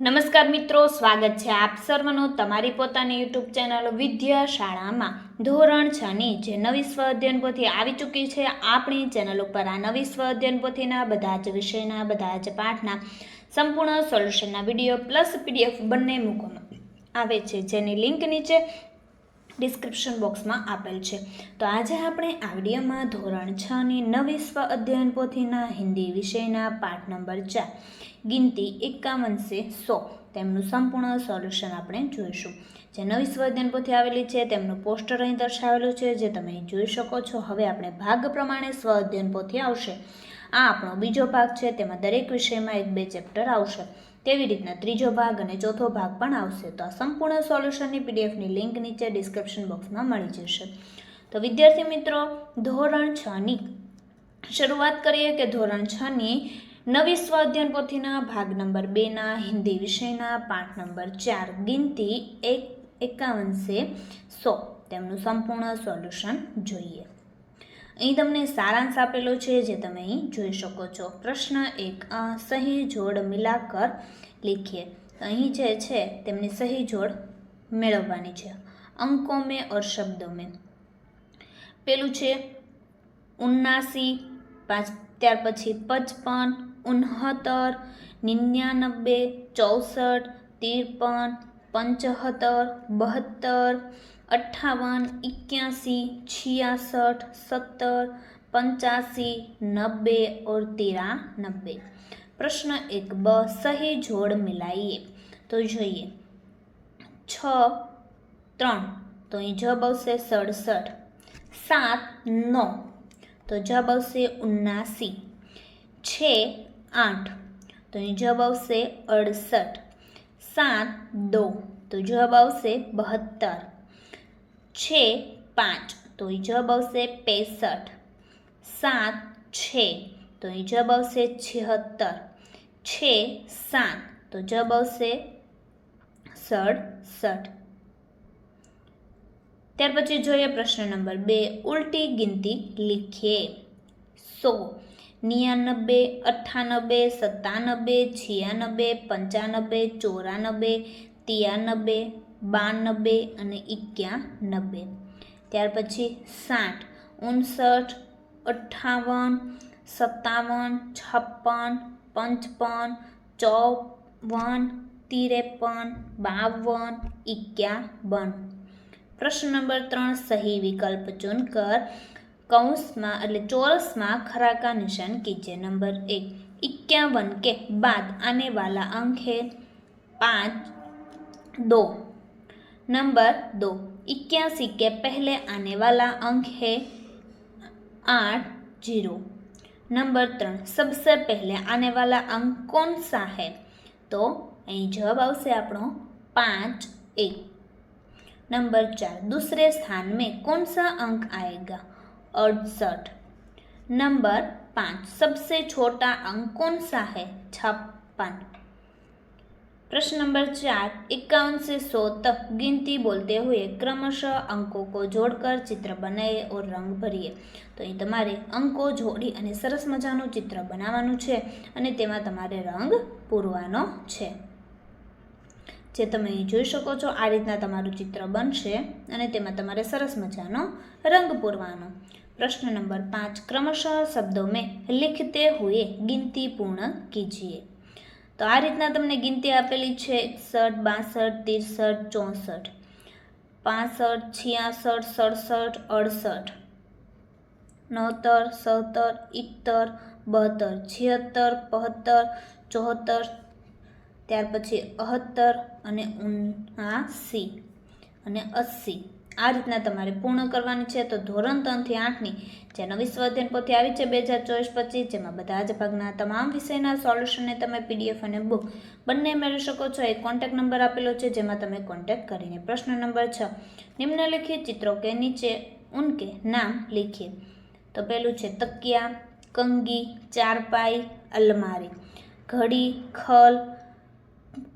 નમસ્કાર મિત્રો, સ્વાગત છે આપ સર્વનું તમારી પોતાની યુટ્યુબ ચેનલ વિદ્યા શાળામાં ધોરણની જે નવી સ્વ અધ્યયન પોથી આવી ચૂકી છે, આપણી ચેનલ ઉપર આ નવી સ્વ અધ્યયન પોથીના બધા જ વિષયના, બધા જ પાઠના સંપૂર્ણ સોલ્યુશનના વીડિયો પ્લસ પીડીએફ બંને મૂકવામાં આવે છે. જેની લિંક નીચે ડિસ્ક્રિપ્શન બોક્સમાં આપેલ છે. તો આજે આપણે આ ધોરણ છની નવી સ્વ અધ્યયન પોથીના હિન્દી વિષયના પાઠ નંબર ચાર, ગિનતી એકાવન સે સો, તેમનું સંપૂર્ણ સોલ્યુશન આપણે જોઈશું. જે નવી સ્વ અધ્યયન પોથી આવેલી છે, તેમનું પોસ્ટર અહીં દર્શાવેલું છે, જે તમે જોઈ શકો છો. હવે આપણે ભાગ પ્રમાણે સ્વ અધ્યયન પોથી આવશે. આ આપણો બીજો ભાગ છે. તેમાં દરેક વિષયમાં એક બે ચેપ્ટર આવશે. તેવી રીતના ત્રીજો ભાગ અને ચોથો ભાગ પણ આવશે. તો આ સંપૂર્ણ સોલ્યુશનની પીડીએફની લિંક નીચે ડિસ્ક્રિપ્શન બોક્સમાં મળી જશે. તો વિદ્યાર્થી મિત્રો, ધોરણ છની શરૂઆત કરીએ કે ધોરણ છની નવી સ્વ પોથીના ભાગ નંબર બેના હિન્દી વિષયના પાઠ નંબર ચાર, ગિનતી એક એકાવનસે સો. તેમનું સંપૂર્ણ સોલ્યુશન જોઈએ. અહીં તમને સારાંશ આપેલો છે જે તમે અહીં જોઈ શકો છો. પ્રશ્ન એક સહી જોડ મિલાકર લીખીએ. અહીં જે છે, તેમની સહી જોડ મેળવવાની છે. અંકો મેં ઓર શબ્દો મેં. પેલું છે, ઉન્નાસી, પાંચ, ત્યાર પછી પચપન, ઉનહત્તર નિન્યાનબે ચોસઠ, ત્રેપન, પંચોતેર, બહત્તર અઠ્ઠાવન એક્યાસી છિયાસઠ સત્તર પંચાસી નબ્બે और तिरानबे પ્રશ્ન એક બ સહી જોડ મિલાઈએ તો જોઈએ છ ત્રણ તો અહીં જબ આવશે સડસઠ સાત નવ તો જબ આવશે ઉનાસી છે આઠ તો અહીં જબ આવશે અડસઠ સાત દો તો જવાબ આવશે બહત્તર છે પાંચ. તો અહીં જવાબ આવશે પેસઠ. સાત છે. તો અહીં જવાબ આવશે છિહત્તર. છે સાત. તો જવાબ આવશે સડસઠ. ત્યાર પછી જોઈએ પ્રશ્ન નંબર બે. ઉલટી ગિનતી લીખીએ. સો. નિયાનબે અઠ્ઠાનબે સત્તાનબે છિયાનબે પંચાનબે ચોરાનબે તિયાનબે બાનબે અને એક્યાનબે. ત્યાર પછી સાઠ ઉનસઠ અઠ્ઠાવન, સત્તાવન, છપ્પન, પંચપન, ચોવન, ત્રેપન, બાવન, એક્યાવન. પ્રશ્ન નંબર ત્રણ, સહી વિકલ્પ ચૂન કર. કૌંસમાં એટલે ચોરસમાં ખરાકા નિશાન કીજે. નંબર એક इक्यावन કે બાદ आने वाला अंक है पाँच दो नंबर दो इक्यासी के पहले आने वाला अंक है आठ जीरो नंबर ત્રણ सबसे पहले आने वाला अंक कौन सा है તો અહીં જવાબ આવશે આપણો પાંચ એક नंबर चार दूसरे स्थान में कौन सा अंक आएगा अड़सठ नंबर पाँच सबसे छोटा अंक कौन सा है छप्पन प्रश्न नंबर चार इक्यावन से सौ तक गिनती बोलते हुए क्रमशः अंकों को जोड़कर चित्र बनाए और रंग भरिए તો અહીં તમારે અંકો જોડી અને સરસ મજાનું ચિત્ર બનાવવાનું છે અને તેમાં તમારે રંગ પૂરવાનો છે જે તમે અહીં જોઈ શકો છો આ રીતના તમારું ચિત્ર બનશે અને તેમાં તમારે સરસ મજાનો રંગ પૂરવાનો પ્રશ્ન નંબર પાંચ ક્રમશઃ શબ્દો મેં લિખતે હુએ ગિનતી પૂર્ણ કીજીએ તો આ રીતના તમને ગિનતી આપેલી છે એકસઠ, બાસઠ, ત્રેસઠ, ચોસઠ, પાસઠ, છિયાસઠ, સડસઠ, અડસઠ નવતર સત્તર ઇકતર બહત્તર છિહત્તર પંચોતેર, ચોહત્તર, ત્યાર પછી અહત્તર અને ઉનાસી અને અસી. આ રીતના તમારે પૂર્ણ કરવાની છે તો ધોરણ ત્રણથી આઠની જે નવી સ્વાધ્યાયન પોથી આવી છે બે હજાર ચોવીસ પચીસ, જેમાં બધા જ ભાગના તમામ વિષયના સોલ્યુશનને તમે પીડીએફ અને બુક બંને મેળવી શકો છો. એ કોન્ટેક્ટ નંબર આપેલો છે, જેમાં તમે કોન્ટેક્ટ કરીને પ્રશ્ન નંબર છ નિમ્નલિખિત ચિત્રો કે નીચે ઉનકે નામ લીખીએ તો પહેલું છે તકિયા, કંગી, ચારપાઈ, અલમારી, ઘડી, ખલ,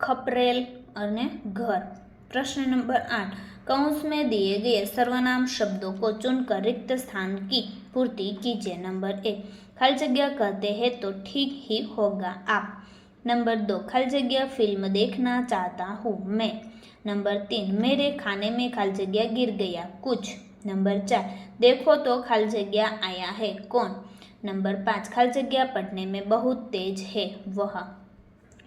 ખપરેલ અને ઘર. પ્રશ્ન નંબર આઠ कंस में दिए गए सर्वनाम शब्दों को चुनकर रिक्त स्थान की पूर्ति कीजिए। नंबर एक, खाली जगह कहते हैं तो ठीक ही होगा। आप, नंबर दो, खाली जगह फ़िल्म देखना चाहता हूँ मैं। नंबर तीन, मेरे खाने में खाली जगह गिर गया। कुछ, नंबर चार, देखो तो खाली जगह आया है। कौन? नंबर पाँच, खाली जगह पढ़ने में बहुत तेज है। वह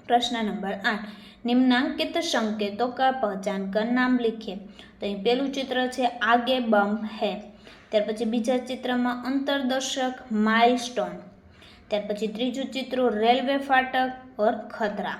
પ્રશ્ન નંબર આઠ. નિમ્નાંકિત સંકેતો કા પહચાન કર નામ લીખીએ તો અહીં પહેલું ચિત્ર છે, આગે બમ હે. ત્યાર પછી બીજા ચિત્રમાં અંતરદર્શક, માઇલસ્ટોન. ત્યાર પછી ત્રીજું ચિત્ર, રેલવે ફાટક ઓર ખતરા